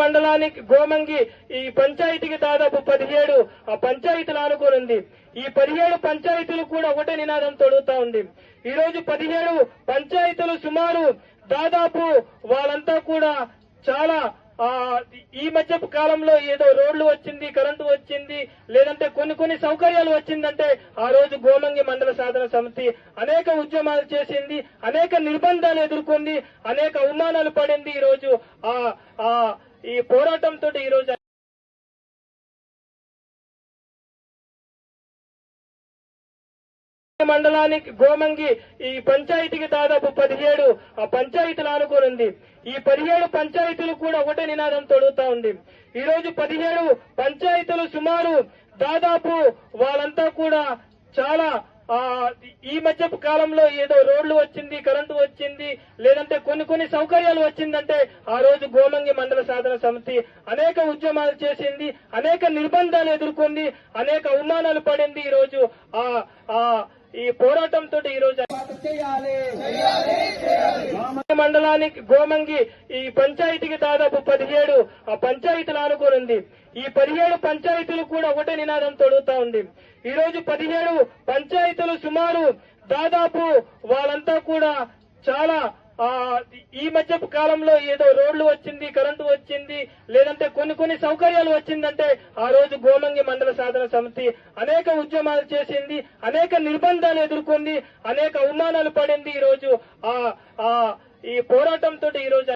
మండలానికి గోమంగి ఈ పంచాయతీకి దాదాపు పదిహేడు ఆ పంచాయతీలు ఆనుకొని ఉంది ఈ పదిహేడు పంచాయతీలు కూడా ఒకటే నినాదం తొడుగుతా ఉంది. ఈ రోజు పదిహేడు పంచాయతీలు సుమారు దాదాపు వాళ్ళంతా కూడా చాలా ఈ మధ్య కాలంలో ఏదో రోడ్లు వచ్చింది కరెంటు వచ్చింది లేదంటే కొన్ని కొన్ని సౌకర్యాలు వచ్చిందంటే ఆ రోజు గోమంగి మండల సాధన సమితి అనేక ఉద్యమాలు చేసింది అనేక నిర్బంధాలు ఎదుర్కొంది అనేక అవమానాలు పడింది ఈ రోజు ఆ ఆ ఈ పోరాటంతో ఈ రోజు మండలానికి గోమంగి ఈ పంచాయతీకి దాదాపు పదిహేడు ఆ పంచాయతీలు ఆనుకొని ఉంది ఈ పదిహేడు పంచాయతీలు కూడా ఒకటే నినాదం తొడుగుతా ఉంది. ఈ రోజు పదిహేడు పంచాయతీలు సుమారు దాదాపు వాళ్ళంతా కూడా చాలా ఆ ఈ మధ్య కాలంలో ఏదో రోడ్లు వచ్చింది కరెంటు వచ్చింది లేదంటే కొన్ని కొన్ని సౌకర్యాలు వచ్చిందంటే ఆ రోజు గోమంగి మండల సాధన సమితి అనేక ఉద్యమాలు చేసింది అనేక నిర్బంధాలు ఎదుర్కొంది అనేక అవమానాలు పడింది ఈ రోజు ఆ ఆ ఈ పోరాటంతో ఈ రోజు మండలానికి గోమంగి ఈ పంచాయతీకి దాదాపు పదిహేడు ఆ పంచాయతీలు ఆనుకొని ఉంది ఈ పదిహేడు పంచాయతీలు కూడా ఒకటే నినాదం తొడుగుతా ఉంది. ఈ రోజు పదిహేడు పంచాయతీలు సుమారు దాదాపు వాళ్ళంతా కూడా చాలా ఈ మధ్య కాలంలో ఏదో రోడ్లు వచ్చింది కరెంటు వచ్చింది లేదంటే కొన్ని కొన్ని సౌకర్యాలు వచ్చిందంటే ఆ రోజు గోమంగి మండల సాధన సమితి అనేక ఉద్యమాలు చేసింది అనేక నిర్బంధాలు ఎదుర్కొంది అనేక అవమానాలు పడింది ఈ రోజు ఆ ఆ ఈ పోరాటంతో ఈ రోజు